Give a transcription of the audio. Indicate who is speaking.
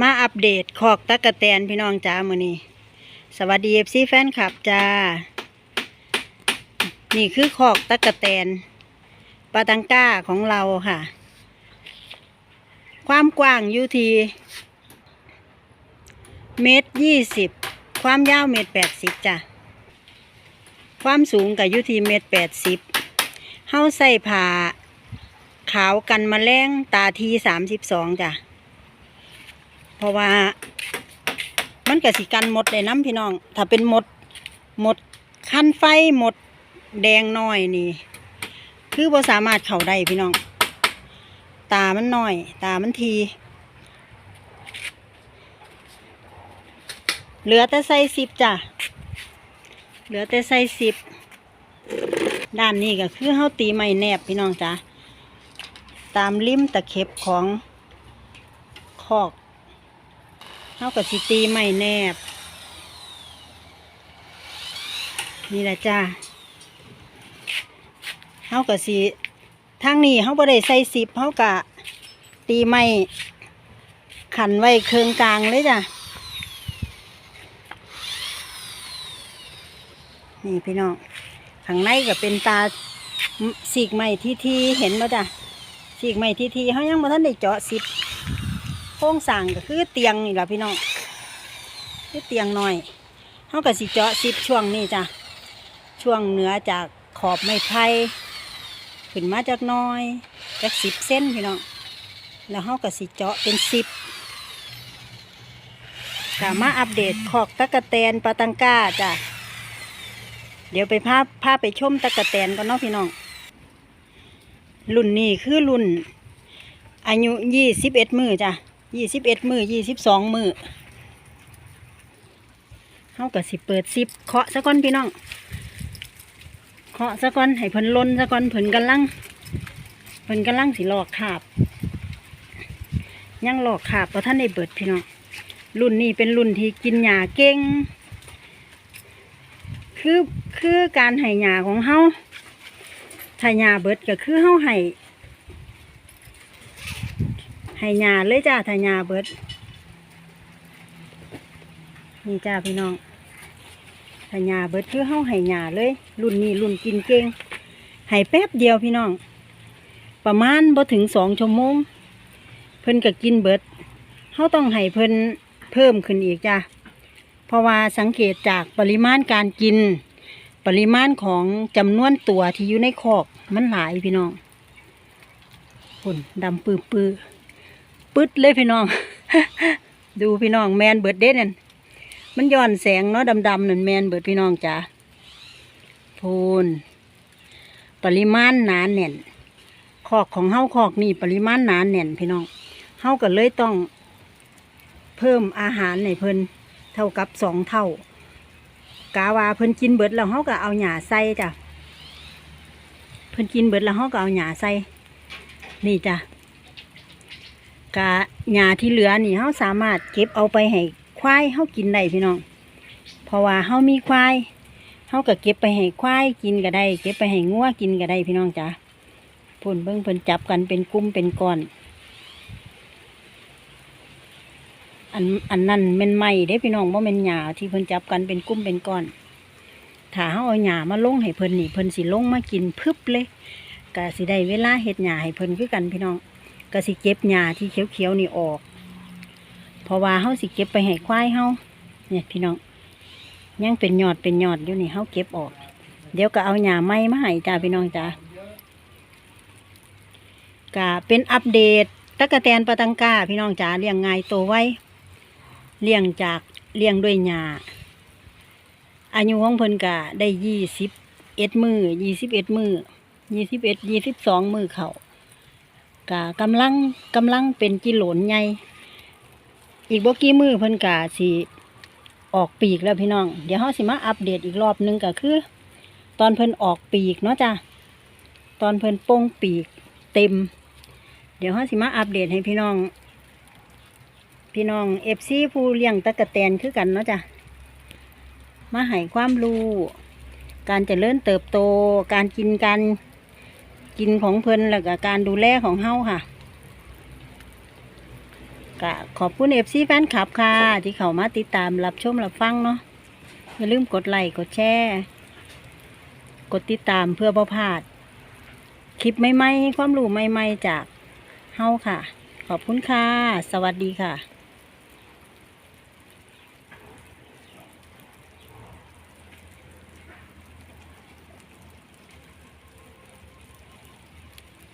Speaker 1: มาอัปเดตคอกตะกะแตนพี่น้องจ้ามือนี้ สวัสดีเอฟซีแฟนคลับจ้า นี่คือคอกตะกะแตนปาตังก้าของเราค่ะ ความกว้างอยู่ที่เมตรยี่สิบความยาวเมตรแปดสิบจ้ะ ความสูงกับอยู่ที่เมตรแปดสิบเฮาใส่ผ้าขาวกันแมลงตาทีสามสิบสองจ้ะ เพราะว่า มันก็สิกันหมดเลยน้ำพี่น้อง ถ้าเป็นหมดหมดคันไฟหมดแดงน้อยนี่ คือบ่สามารถเข้าได้พี่น้อง ตามันน้อย ตามันทีเหลือแต่ใส่สิบจ้ะ เหลือแต่ใส่สิบ ด้านนี้ก็คือเฮาตีไม้แนบพี่น้องจ้ะ ตามริมตะเข็บของคอก เฮากับสิตีไม้แนบ นี่แหละจ้าเฮากับสิทางนี้เฮาบ่ได้ใส่สิบเฮากะตีไม้ขันไว้เคืองกลางเลยจ้ะนี่พี่น้องข้างในก็เป็นตาสีกไม้ที่ที่เห็นบ่จ้ะสีกไม้ที่ที่เขายังบ่ทันได้เจาะสิบ ครงสร้างก็คือเตียงนี่แหละพี่น้องคือเตียงหน้อยเขาก็สิเจาะสิบช่วงนี้จ้ะช่วงเหนือจากขอบไม้ไผ่ขึ้นมาจากน้อยจากสิบเส้นพี่น้องแล้วเขาก็สิเจาะเป็นสิบกามาอัปเดตขอกตะกะแตนปาตังก้าจ้ะเดี๋ยวไปพาพภาพไปชมตะกะแตนก่อนเนาะพี่น้องรุ่นนี้คือรุ่นอายุยี่สิบเอ็ดมือจ้ะ ยี่สิบเอ็ดมือยี่สิบสองมือเขากับสิเปิดซิปเคาะซะก่อนพี่น้องเคาะซะก่อนให้เพิ่นล้นซะก่อนเพิ่นกำลังเพิ่นกำลังสิหลอกขาบยังหลอกขาบเพราะท่านได้เบิดพี่น้องรุ่นนี้เป็นรุ่นที่กินหญ้าเก่งคือคือการให้หญ้าของเฮาถ้าหญ้าเบิดก็คือเฮาให้ ให้หญ้าเลยจ้าถ้าหญ้าเบิด นี่จ้าพี่น้องถ้าหญ้าเบิดคือเฮาให้หญ้าเลย รุ่นนี้รุ่นกินเก่งให้แป๊บเดียวพี่น้อง ประมาณบ่ถึงสองชั่วโมง เพิ่นก็กินเบิดเฮาต้องให้เพิ่นเพิ่มขึ้นอีกจ้าเพราะว่าสังเกตจากปริมาณการกิน ปริมาณของจำนวนตัวที่อยู่ในคอกมันหลายพี่น้องคนดำปื้อ ปึ๊ดเลยพี่น้อง ดูพี่น้องแมนเบิดเด็ดนั่นมันย้อนแสงเนาะดำๆนั่นแมนเบิดพี่น้องจ้าพูนปริมาณหนานแน่นคอกของเฮาคอกนี่ปริมาณหนานแน่นพี่น้องเฮาก็เลยต้อง เพิ่มอาหารในเพิ่นเท่ากับสองเท่า กาวาเพิ่นกินเบิดแล้วเขาก็เอาหญ้าใส่จ้ะเพิ่นกินเบิดแล้วเขาก็เอาหญ้าใส่นี่จ้ะ กาหญ้าที่เหลือนี่เขาสามารถเก็บเอาไปให้ควายเขากินได้พี่น้อง เพราะว่าเขามีควายเขาก็เก็บไปให้ควายกินก็ได้ เก็บไปให้งัวกินก็ได้พี่น้องจ้ะพุ่นเบิ่งเพิ่นจับกันเป็นกลุ่มเป็นก้อน อันอันนั้นเป็นไม้เด้พี่น้องว่าเป็นหญ้าที่เพิ่นจับกันเป็นกุ้มเป็นก้อน ถ้าเฮาเอาหญ้ามาลงให้เพิ่นนี่เพิ่นสิลงมากินพึบเลยก็สิได้เวลาเฮ็ดหญ้าให้เพิ่นคือกันพี่น้อง ก็สิเก็บหญ้าที่เขียวๆนี่ออก เพราะว่าเฮาสิเก็บไปให้ควายเฮาเนี่ยพี่น้องยังเป็นยอดเป็นยอดอยู่นี่เฮาเก็บออก เดี๋ยวก็เอาหญ้าไม้มาให้จ้าพี่น้องจ้าก็เป็นอัปเดตตะกะแตนปะตังกาพี่น้องจ๋าเลี้ยงง่ายโตไวเลี้ยงจากเลี้ยงด้วยหญ้าอายุของเพิ่นก็ได้ยี่สิบเอ็ดมือยี่สิบเอ็ดมือยี่สิบเอ็ดยี่สิบสองมือเขา กะกำลังกำลังเป็นกิโหลนใหญ่อีกบ่กี่มือเพิ่นกะสิออกปีกแล้วพี่น้อง เดี๋ยวเฮาสิมาอัปเดตอีกรอบหนึงก็คือ ตอนเพิ่นออกปีกเนาะจ้ะตอนเพิ่นป้งปีกเต็ม เดี๋ยวเฮาสิมาอัปเดตให้พี่น้อง พี่น้องเอฟซีผู้เลี้ยงตะกะแตนคือกันเนาะจ้ะมาให้ความรู้การเจริญเติบโต การกินการ กินของเพิ่นแล้วก็การดูแลของเฮาค่ะก็ขอบคุณเอฟซีแฟนคลับค่ะ ที่เขามาติดตามรับชมรับฟังเนาะอย่าลืมกดไลค์กดแชร์กดติดตามเพื่อบ่พลาด คลิปใหม่ๆความรู้ใหม่ๆจากเฮาค่ะ ขอบคุณค่ะ สวัสดีค่ะ